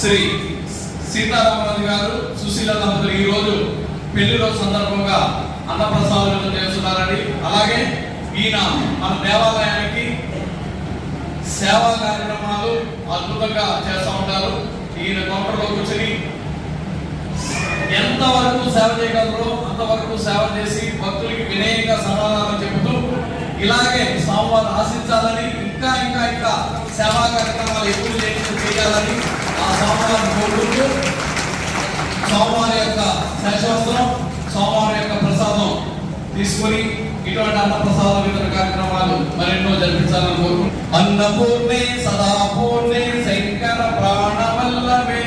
శ్రీ సీతారామరాజు గారు సుశీల దంపతులు ఈ రోజు పెళ్ళి రోజు సందర్భంగా అన్నప్రసాదం చేస్తున్నారని అలాగే ఈయన మన దేవాలయానికి సేవా కార్యక్రమాలు అద్భుతంగా చేస్తూ ఉంటారు. ఈయన కౌంటర్లో కూర్చొని ఎంతవరకు సేవ చేయగలరో అంతవరకు సేవ చేసి భక్తులకి వినయంగా సమాధానం చెబుతూ ఇలాగే స్వామివారు ఆశించాలని ఇంకా ఇంకా ఇంకా సేవా కార్యక్రమాలు ఎక్కువ చేయాలని సోమవారం కోరుకుంటూ స్వామివారి యొక్క శేషవస్త్రం స్వామివారి యొక్క ప్రసాదం తీసుకొని ఇటువంటి అన్న ప్రసాద వితరణ కార్యక్రమాలు మరెన్నో జరిపించాలని కోరుకుంటూ అన్నపూర్ణే సదాపూర్ణే శంకర ప్రాణవల్లమే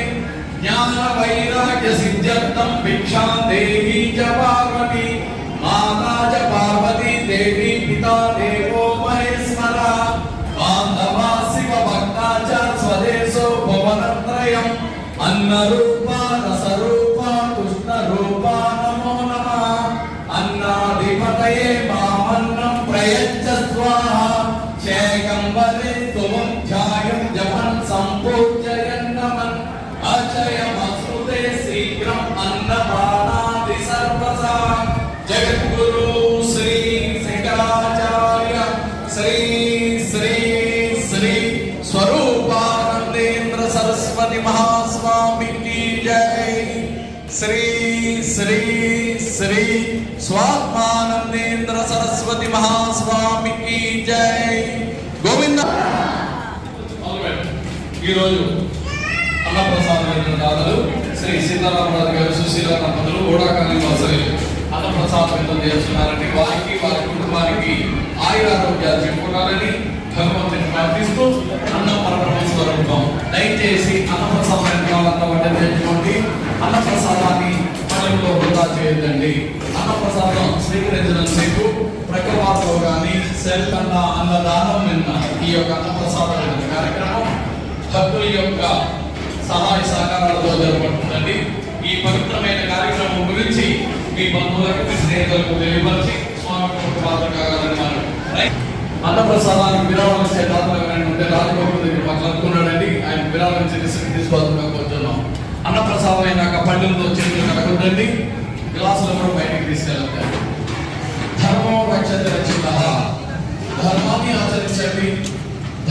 జ్ఞాన వైరాగ్య సిద్ధ్యర్థం భిక్షాం దేవీ జవా. అన్న అన్నరూప రసరూప కృష్ణ రూప నమో నమ. అన్నాధిపతయే మామన్నం ప్రయచ్చ స్వాహ. శేకం వరే తుమం ధ్యాయం జపన్ సంపూజయన్నమన్ నమన్ అచయమస్తుతే శీఘ్రం అన్నపా సరస్వతి మహాస్వామికి జై. శ్రీ శ్రీ శ్రీ స్వాత్మానందేంద్ర సరస్వతి మహాస్వామికి జై. గోవింద. ఈరోజు అన్నప్రసాదం దాతలు శ్రీ సీతారామరాజు గారు సుశీల దంపతులు ఓడాకాని వాసరి అన్నప్రసాద్ వితం చేస్తున్నారని వారికి వారి కుటుంబానికి ఆయురారోగ్యాలు చెప్పుకోవాలని భగవంతుని ప్రార్థిస్తూ పనుల్లో వృధా చేయొద్దండి. అన్నప్రసాదం స్వీకరించడం మీకు ప్రకవారితో కానీ సెల్ కన్నా అన్నదానం నిన్న ఈ యొక్క అన్నప్రసాద కార్యక్రమం భక్తుల యొక్క సహాయ సహకారాలతో జరపడుతుందండి ఈ పవిత్రమైన కార్యక్రమం గురించి మీ బంధువులకు మీ స్నేహితులకు తెలియపరిచి స్వామి పాత్ర కావాలని మనం అన్నప్రసాదానికి విరామం ఇచ్చే దాతలు ఎవరైనా ఉంటే రాజగోపాల్ దగ్గర మాకు అన్నప్రసాదం అయినాక పళ్ళెంతో చేతులు కడగొద్దండి గ్లాసులు కూడా బయటకు తీసుకెళ్తారు ధర్మం రక్షత రక్షిత ధర్మాన్ని ఆచరించండి.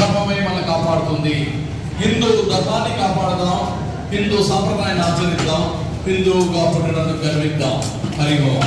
ధర్మమే మనం కాపాడుతుంది. హిందూ ధర్మాన్ని కాపాడుదాం. హిందూ సంప్రదాయాన్ని ఆచరిద్దాం. హిందువుగా పుట్టినందుకు గర్విద్దాం. హరిగో